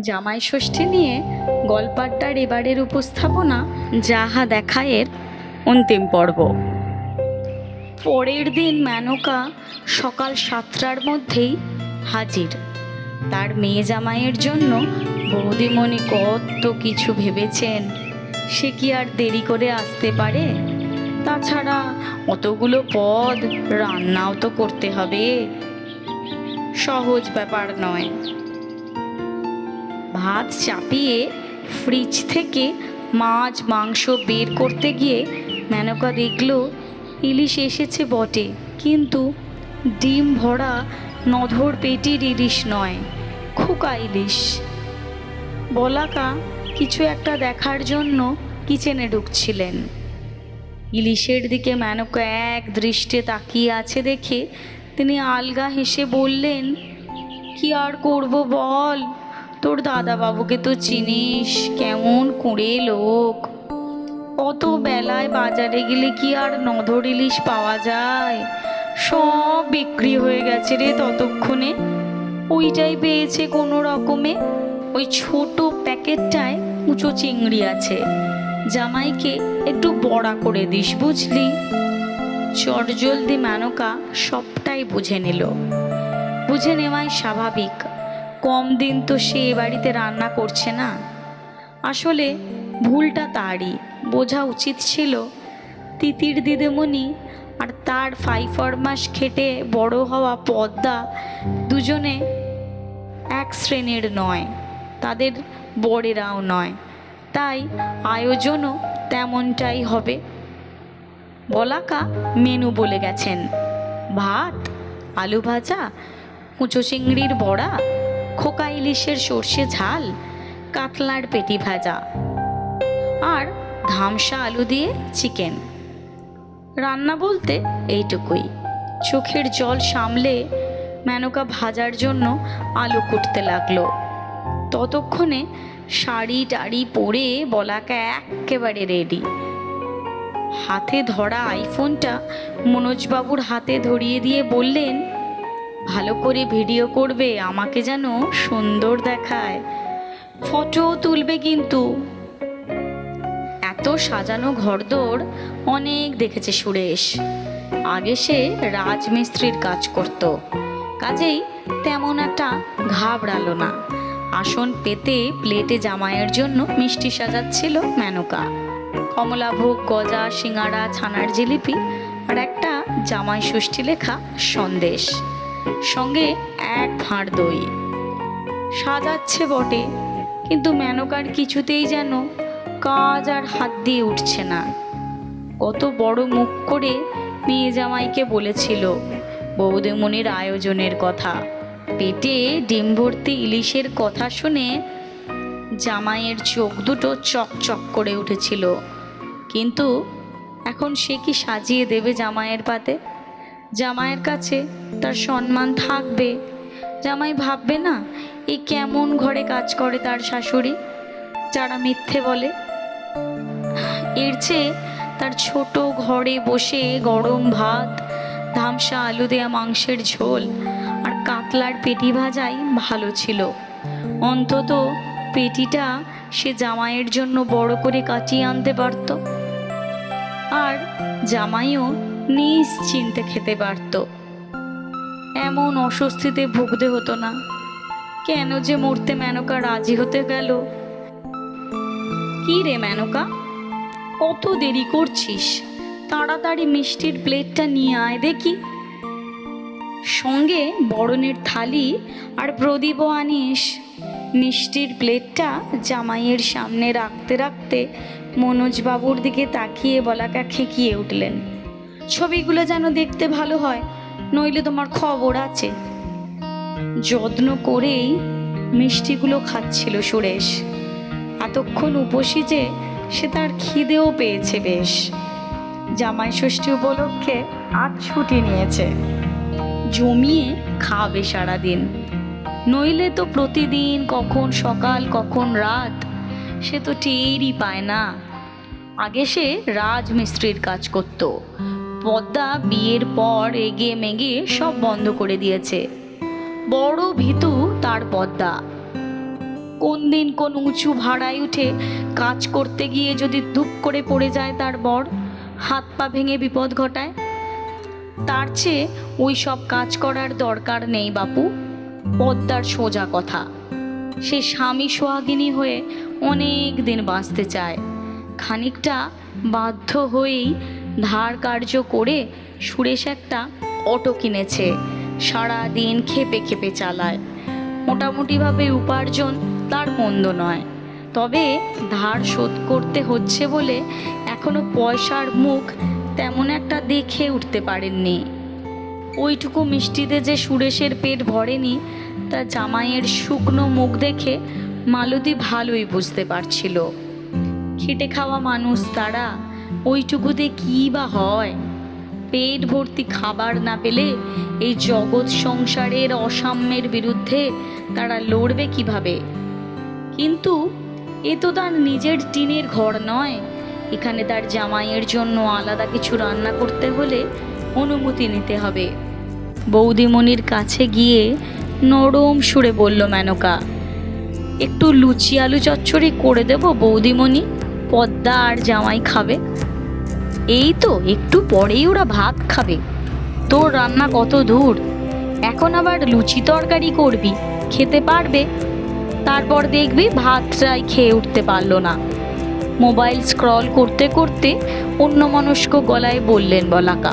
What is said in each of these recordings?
জামাই ষষ্ঠী নিয়ে গল্পাড্ডার এবারের উপস্থাপনা যাহা দেখায়ের অন্তিম পর্ব। পরের দিন মেনকা সকাল সাতটার মধ্যেই হাজির। তার মেয়ে জামাইয়ের জন্য বৌদিমণি কত কিছু ভেবেছেন, সে কি আর দেরি করে আসতে পারে? তাছাড়া অতগুলো পদ রান্নাও তো করতে হবে। সহজ ব্যাপার নয়। ভাত চাপিয়ে ফ্রিজ থেকে মাছ, মাংস বের করতে গিয়ে মেনকা দেখল ইলিশ এসেছে বটে। কিন্তু ডিম ভরা নধর পেটির ইলিশ নয়, খোকা ইলিশ। বলাকা কিছু একটা দেখার জন্য কিচেনে ঢুকছিলেন। ইলিশের দিকে মেনকা এক দৃষ্টে তাকিয়ে আছে দেখে তিনি আলগা হেসে বললেন, কি আর করব বল? তোর দাদাবাবুকে তো চিনিস, কেমন কুঁড়ে লোক। অত বেলায় বাজারে গেলে কি আর নধর ইলিশ পাওয়া যায়? সব বিক্রি হয়ে গেছে রে ততক্ষণে। ওইটাই পেয়েছে কোনো রকমে। ওই ছোট প্যাকেটটায় উঁচু চিংড়ি আছে। জামাইকে একটু বড়া করে দিস, বুঝলি? চটজলদি মানকা সবটাই বুঝে নিল। বুঝে নেওয়াই স্বাভাবিক। কম দিন তো সে এ বাড়িতে রান্না করছে না। আসলে ভুলটা তারই, বোঝা উচিত ছিল। তিতির দিদিমণি আর তার ফাইফর মাস খেটে বড় হওয়া পদ্মা দুজনে এক শ্রেণির নয়, তাদের বড়েরাও নয়। তাই আয়োজনও তেমনটাই হবে। বলাকা মেনু বলে গেছেন, ভাত, আলু ভাজা, কুচো চিংড়ির বড়া খোকা ইলিশের সর্ষে ঝাল, কাতলার পেটি ভাজা আর ধামসা আলু দিয়ে চিকেন। রান্না বলতে এইটুকুই। চোখের জল সামলে মেনকা ভাজার জন্য আলু কুটতে লাগল। ততক্ষণে শাড়ি টাড়ি পরে বলাকা একেবারে রেডি হাতে ধরা আইফোনটা মনোজবাবুর হাতে ধরিয়ে দিয়ে বললেন ভালো করে ভিডিও করবে, আমাকে যেন সুন্দর দেখায়। ফটো তুলবে কিন্তু। এত সাজানো ঘরদোর অনেক দেখেছে সুরেশ। আগে সে রাজমিস্ত্রির কাজ করত। কাজেই তেমন একটা ঘাবড়ালো না। আসন পেতে প্লেটে জামাইয়ের জন্য মিষ্টি সাজাচ্ছিল মেনকা। কমলাভোগ, গজা সিঙাড়া ছানার জিলিপি আর একটা জামাই ষষ্ঠী লেখা সন্দেশ। সঙ্গে এক ভাঁড় দই। সাজাচ্ছে বটে, কিন্তু মেনকার কিছুতেই যেন কাজ আর হাত দিয়ে উঠছে না। কত বড় মুখ করে মেয়ে জামাইকে বলেছিল বৌদেমনির আয়োজনের কথা। পেটে ডিম ভর্তি ইলিশের কথা শুনে জামাইয়ের চোখ দুটো চকচক করে উঠেছিল। কিন্তু এখন সে কি সাজিয়ে দেবে জামাইয়ের পাতে? জামাইয়ের কাছে তার সম্মান থাকবে। জামাই ভাববে না এই কেমন ঘরে কাজ করে তার শাশুড়ি? যারা মিথ্যে বলে। এর চেয়ে তার ছোট ঘরে বসে গরম ভাত, ধামসা আলু দেয়া মাংসের ঝোল আর কাতলার পেটি ভাজাই ভালো ছিল। অন্তত পেটিটা সে জামাইয়ের জন্য বড় করে কাটিয়ে আনতে পারত। আর জামাইও নিশ্চিন্তে খেতে পারত। এমন অস্বস্তিতে ভুগতে হতো না। কেন যে মরতে মেনকা রাজি হতে গেল? কি রে মেনকা, কত দেরি করছিস? তাড়াতাড়ি মিষ্টির প্লেটটা নিয়ে আয় দেখি। সঙ্গে বরণের থালি আর প্রদীপও আনিস। মিষ্টির প্লেটটা জামাইয়ের সামনে রাখতে রাখতে মনোজবাবুর দিকে তাকিয়ে বলাকা খেকিয়ে উঠলেন। ছবিগুলো যেন দেখতে ভালো হয়, নইলে তোমার খবর আছে। যত্ন করেই মিষ্টিগুলো খাচ্ছিল সুরেশ। এতক্ষণ উপসী যে সে তার খিদেও পেয়েছে বেশ। জামাই ষষ্ঠী উপলক্ষে আজ ছুটি নিয়েছে। জমিয়ে খাবে সারাদিন। নইলে তো প্রতিদিন কখন সকাল, কখন রাত, সে তো টেরই পায় না। আগে সে রাজমিস্ত্রির কাজ করত। পদ্মা বিয়ের পর এগে মেগে সব বন্ধ করে দিয়েছে। বড় ভীতু তার পদ্মা। কোন দিন কোন উঁচু ভাড়ায় উঠে কাজ করতে গিয়ে যদি দুপ করে পড়ে যায় তার বর, হাত পা ভেঙে বিপদ ঘটায়? তার চেয়ে ওই সব কাজ করার দরকার নেই বাপু, পদ্মার সোজা কথা। সে স্বামী সোহাগিনী হয়ে অনেক দিন বাঁচতে চায়। খানিকটা বাধ্য হয়েই ধার কার্য করে সুরেশ একটা অটো কিনেছে। সারা দিন খেপে খেপে চালায়। মোটামুটিভাবে উপার্জন তার মন্দ নয়। তবে ধার শোধ করতে হচ্ছে বলে এখনও পয়সার মুখ তেমন একটা দেখে উঠতে পারেননি। ওইটুকু মিষ্টিতে যে সুরেশের পেট ভরেনি, তা জামাইয়ের শুকনো মুখ দেখে মালতী ভালোই বুঝতে পারছিল। খেটে খাওয়া মানুষ তারা ওইটুকুতে কী বা হয়? পেট ভর্তি খাবার না পেলে এই জগৎ সংসারের অসাম্যের বিরুদ্ধে তারা লড়বে কীভাবে? কিন্তু এ তো তার নিজের টিনের ঘর নয়। এখানে তার জামাইয়ের জন্য আলাদা কিছু রান্না করতে হলে অনুমতি নিতে হবে। বৌদিমণির কাছে গিয়ে নরম সুরে বলল, মেনকা, একটু লুচি আলু চচ্চড়ি করে দেব বৌদিমণি? পদ্মা আর জামাই খাবে? এই তো একটু পরেই ওরা ভাত খাবে। তোর রান্না কত দূর এখন আবার লুচি তরকারি করবি, খেতে পারবে। তারপর দেখবি ভাতটাই খেয়ে উঠতে পারল না। মোবাইল স্ক্রল করতে করতে অন্যমনস্ক গলায় বললেন বলাকা,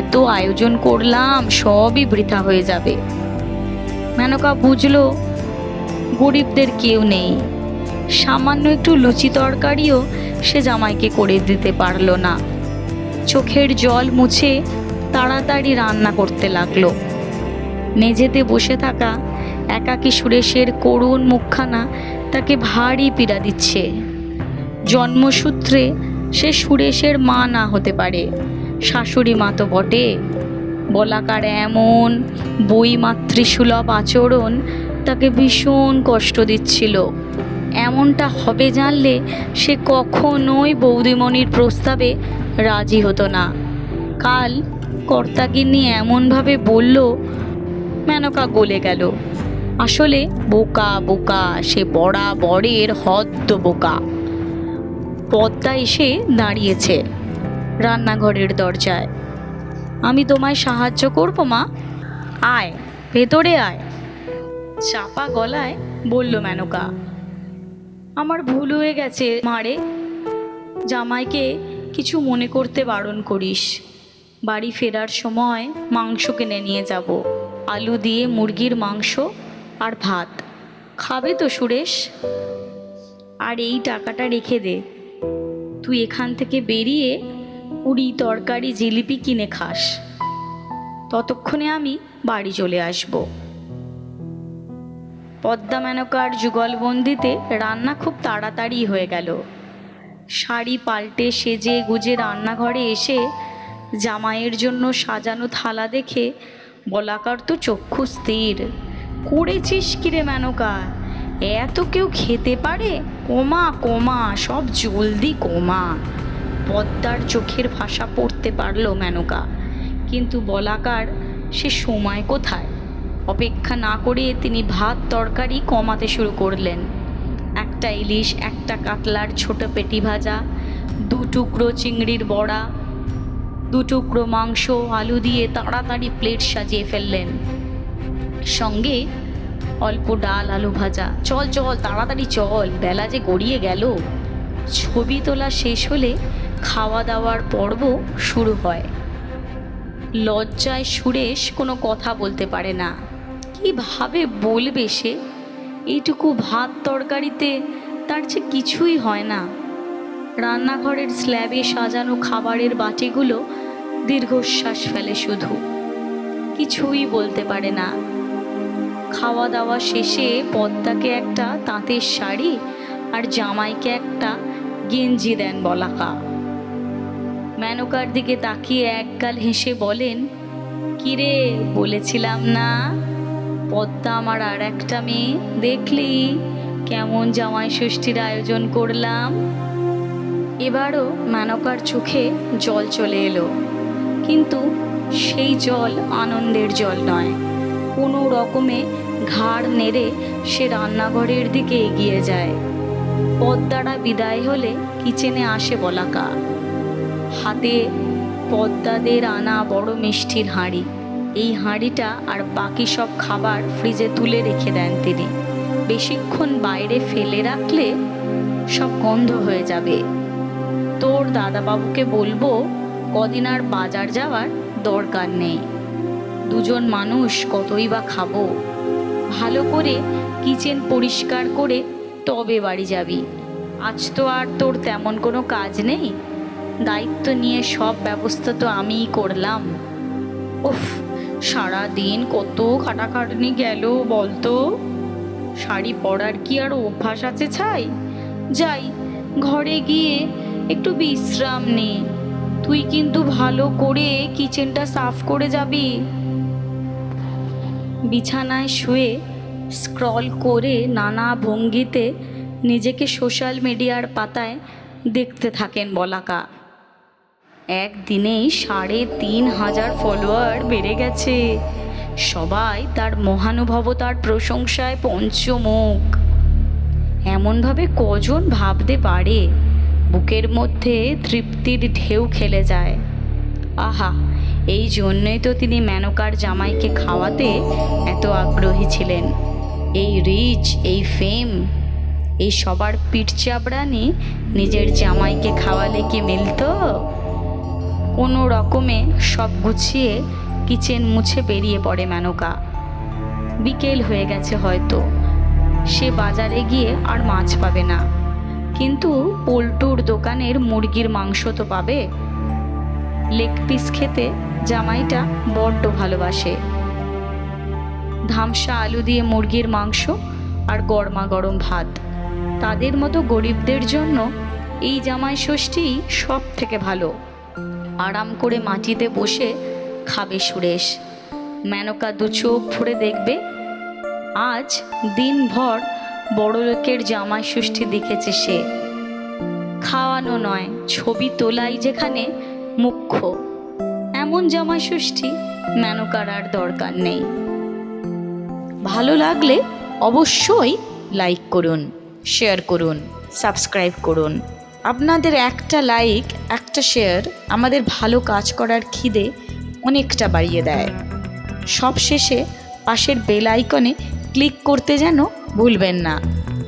এত আয়োজন করলাম, সবই বৃথা হয়ে যাবে। মেনকা বুঝলো, গরিবদের কেউ নেই। সামান্য একটু লুচি তরকারিও সে জামাইকে করে দিতে পারল না। চোখের জল মুছে তাড়াতাড়ি রান্না করতে লাগল। মেঝেতে বসে থাকা একাকী সুরেশের করুণ মুখখানা তাকে ভারী পীড়া দিচ্ছে। জন্মসূত্রে সে সুরেশের মা না হতে পারে। শাশুড়ি মা তো বটে। বলাকার এমন বই মাতৃসুলভ আচরণ তাকে ভীষণ কষ্ট দিচ্ছিল। এমনটা হবে জানলে সে কখনোই বৌদিমণির প্রস্তাবে রাজি হতো না। কাল কর্তাগিন্নি এমনভাবে বলল, মেনকা গলে গেল। আসলে বোকা বোকা, সে বড়া বড়ের হদ্দ বোকা। পদ্মা এসে দাঁড়িয়েছে রান্নাঘরের দরজায়। আমি তোমায় সাহায্য করব, মা। আয়, ভেতরে আয়। চাপা গলায় বলল মেনকা আমার ভুল হয়ে গেছে, মারে। জামাইকে কিছু মনে করতে বারণ করিস। বাড়ি ফেরার সময় মাংস কিনে নিয়ে যাব। আলু দিয়ে মুরগির মাংস আর ভাত। খাবে তো সুরেশ? আর এই টাকাটা রেখে দে। তুই এখান থেকে বেরিয়ে পুরি তরকারি জিলিপি কিনে খাস। ততক্ষণে আমি বাড়ি চলে আসব। পদ্মা মেনকার যুগলবন্দিতে রান্না খুব তাড়াতাড়ি হয়ে গেল। শাড়ি পাল্টে সেজে গুজে রান্নাঘরে এসে জামাইয়ের জন্য সাজানো থালা দেখে বলাকার তো চক্ষু স্থির। করেছিস কিরে মেনকা? এত কেউ খেতে পারে? কমা কমা, সব জলদি কমা। পদ্মার চোখের ভাষা পড়তে পারল মেনকা। কিন্তু বলাকার, সে সময় কোথায়? অপেক্ষা না করে তিনি ভাত, তরকারি কমাতে শুরু করলেন। একটা ইলিশ, একটা কাতলার ছোট পেটি ভাজা, দু টুকরো চিংড়ির বড়া, দু টুকরো মাংস, আলু দিয়ে তাড়াতাড়ি প্লেট সাজিয়ে ফেললেন। সঙ্গে অল্প ডাল, আলু ভাজা। চল চল, তাড়াতাড়ি চল, বেলা যে গড়িয়ে গেল। ছবি তোলা শেষ হলে খাওয়া দাওয়ার পর্ব শুরু হয়। লজ্জায় সুরেশ কোনো কথা বলতে পারে না। কীভাবে বলবে সে? এইটুকু ভাত তরকারিতে তার যে কিছুই হয় না। রান্নাঘরের স্ল্যাবে সাজানো খাবারের বাটিগুলো দীর্ঘশ্বাস ফেলে শুধু। কিছুই বলতে পারে না। খাওয়া দাওয়া শেষে পদ্মাকে একটা তাঁতের শাড়ি আর জামাইকে একটা গেঞ্জি দেন বলাকা। মেনকার দিকে তাকিয়ে একগাল হেসে বলেন, কিরে, বলেছিলাম না? পদ্মা আমার আর একটা মেয়ে। দেখলি কেমন জামাই ষষ্ঠীর আয়োজন করলাম। এবারও মেনকার চোখে জল চলে এলো। কিন্তু সেই জল আনন্দের জল নয়। কোনো রকমে ঘাড় নেড়ে সে রান্নাঘরের দিকে এগিয়ে যায়। পদ্মারা বিদায় হলে কিচেনে আসে বলাকা। হাতে পদ্মাদের আনা বড় মিষ্টির হাঁড়ি। এই হাঁড়িটা আর বাকি সব খাবার ফ্রিজে তুলে রেখে দেন তিনি। বেশিক্ষণ বাইরে ফেলে রাখলে সব গন্ধ হয়ে যাবে। তোর দাদাবাবুকে বলব, কদিন আর বাজার যাওয়ার দরকার নেই। দুজন মানুষ কতই বা খাব। ভালো করে কিচেন পরিষ্কার করে তবে বাড়ি যাবি। আজ তো আর তোর তেমন কোনো কাজ নেই। দায়িত্ব নিয়ে সব ব্যবস্থা তো আমিই করলাম। উফ সারা দিন কত খাটাখাটনি গেল বলতো? শাড়ি পরার কি আর অভ্যাস আছে ছাই? যাই, ঘরে গিয়ে একটু বিশ্রাম নে। তুই কিন্তু ভালো করে কিচেনটা সাফ করে যাবি। বিছানায় শুয়ে স্ক্রল করে নানা ভঙ্গিতে নিজেকে সোশ্যাল মিডিয়ার পাতায় দেখতে থাকেন বলাকা। একদিনেই সাড়ে তিন হাজার ফলোয়ার বেড়ে গেছে। সবাই তার মহানুভবতার প্রশংসায় পঞ্চমুখ। এমনভাবে কজন ভাবতে পারে, বুকের মধ্যে তৃপ্তির ঢেউ খেলে যায়। আহা, এই জন্যই তো তিনি মেনকার জামাইকে খাওয়াতে এত আগ্রহী ছিলেন। এই রিচ এই ফেম এই সবার পিঠ চাপড়ানি নিজের জামাইকে খাওয়ালে কি মিলতো? কোনো রকমে সব গুছিয়ে কিচেন মুছে বেরিয়ে পড়ে মেনকা। বিকেল হয়ে গেছে হয়তো। সে বাজারে গিয়ে আর মাছ পাবে না। কিন্তু পোল্টুর দোকানের মুরগির মাংস তো পাবে। লেগ পিস খেতে জামাইটা বড্ড ভালোবাসে। ধামসা আলু দিয়ে মুরগির মাংস আর গরমা গরম ভাত। তাদের মতো গরিবদের জন্য এই জামাই ষষ্ঠী সব থেকে ভালো। আরাম করে মাটিতে বসে খাবে সুরেশ। মেনকা দু চোখ ভরে দেখবে, আজ দিনভর বড় লোকের জামাই ষষ্ঠী দেখেছে সে। খাওয়ানো নয়, ছবি তোলাই যেখানে মুখ্য। এমন জামাই ষষ্ঠী মেনকার আর দরকার নেই। ভালো লাগলে অবশ্যই লাইক করুন শেয়ার করুন সাবস্ক্রাইব করুন। আপনাদের একটা লাইক একটা শেয়ার আমাদের ভালো কাজ করার খিদে অনেকটা বাড়িয়ে দেয়। সব শেষে পাশের বেল আইকনে ক্লিক করতে যেন ভুলবেন না।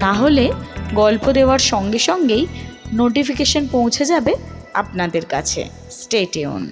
তাহলে গল্প দেওয়ার সঙ্গে সঙ্গেই নোটিফিকেশন পৌঁছে যাবে আপনাদের কাছে। Stay tune